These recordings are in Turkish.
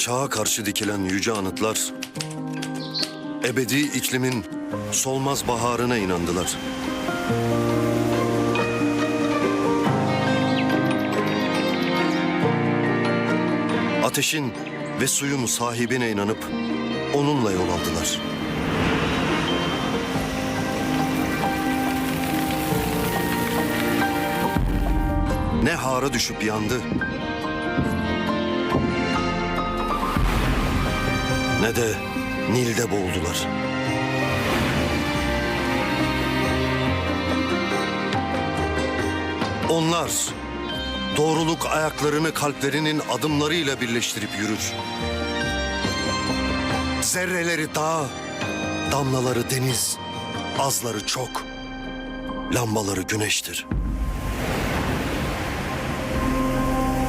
Çağa karşı dikilen yüce anıtlar, ebedi iklimin solmaz baharına inandılar. Ateşin ve suyun sahibine inanıp onunla yol aldılar. Ne hara düşüp yandı, ne de Nil'de boğuldular. Onlar doğruluk ayaklarını kalplerinin adımlarıyla birleştirip yürür. Zerreleri dağ, damlaları deniz, azları çok, lambaları güneştir.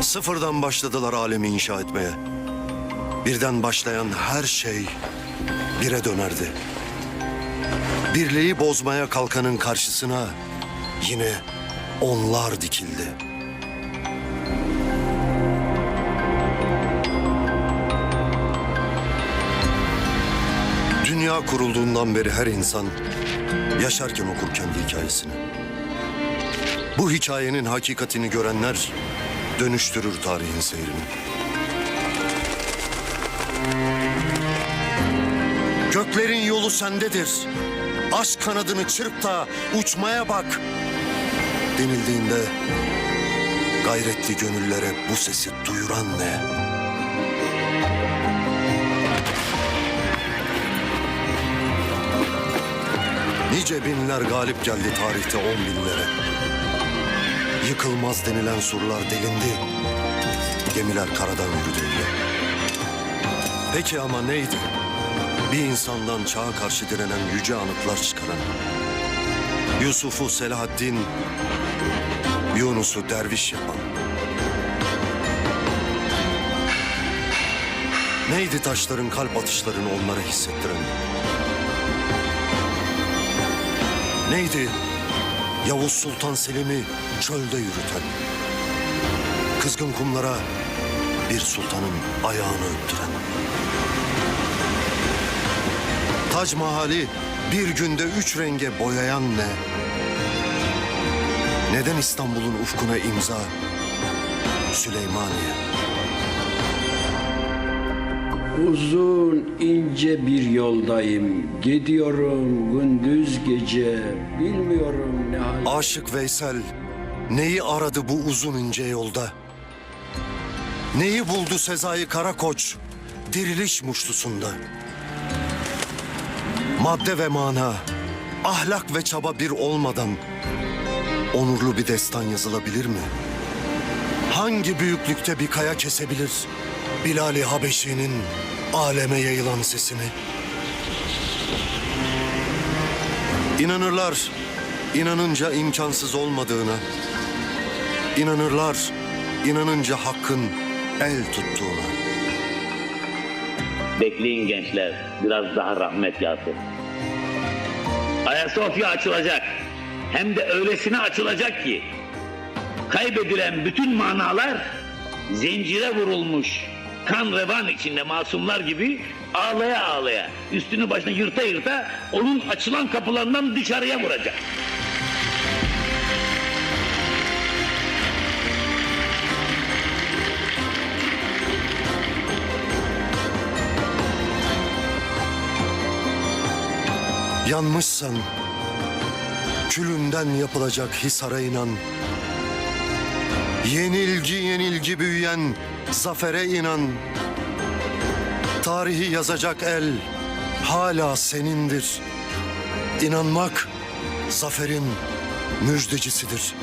Sıfırdan başladılar alemi inşa etmeye. Birden başlayan her şey bire dönerdi. Birliği bozmaya kalkanın karşısına yine onlar dikildi. Dünya kurulduğundan beri her insan yaşarken okur kendi hikayesini. Bu hikayenin hakikatini görenler dönüştürür tarihin seyrini. Göklerin yolu sendedir. Aşk kanadını çırp da uçmaya bak. Denildiğinde gayretli gönüllere bu sesi duyuran ne? Nice binler galip geldi tarihte on binlere. Yıkılmaz denilen surlar delindi. Gemiler karadan yürüdü. Peki ama neydi? Bir insandan çağa karşı direnen yüce anıtlar çıkaran. Yusuf'u Selahaddin, Yunus'u derviş yapan. Neydi taşların kalp atışlarını onlara hissettiren? Neydi Yavuz Sultan Selim'i çölde yürüten? Kızgın kumlara bir sultanın ayağını öptüren. Tac Mahal'i bir günde üç renge boyayan ne? Neden İstanbul'un ufkuna imza? Süleymaniye. Uzun ince bir yoldayım. Gidiyorum gündüz gece. Bilmiyorum ne hal. Aşık Veysel neyi aradı bu uzun ince yolda? Neyi buldu Sezai Karakoç diriliş muştusunda? Madde ve mana, ahlak ve çaba bir olmadan onurlu bir destan yazılabilir mi? Hangi büyüklükte bir kaya kesebilir Bilal-i Habeşi'nin aleme yayılan sesini? İnanırlar inanınca imkansız olmadığına. İnanırlar inanınca hakkın el tuttuğuna. Bekleyin gençler, biraz daha rahmet yağsın. Ayasofya açılacak. Hem de öylesine açılacak ki kaybedilen bütün manalar zincire vurulmuş kan revan içinde masumlar gibi ağlaya ağlaya üstünü başına yırta yırta onun açılan kapılarından dışarıya vuracak. Yanmışsan külünden yapılacak hisara inan. Yenilgi yenilgi büyüyen zafere inan. Tarihi yazacak el hala senindir. İnanmak zaferin müjdecisidir.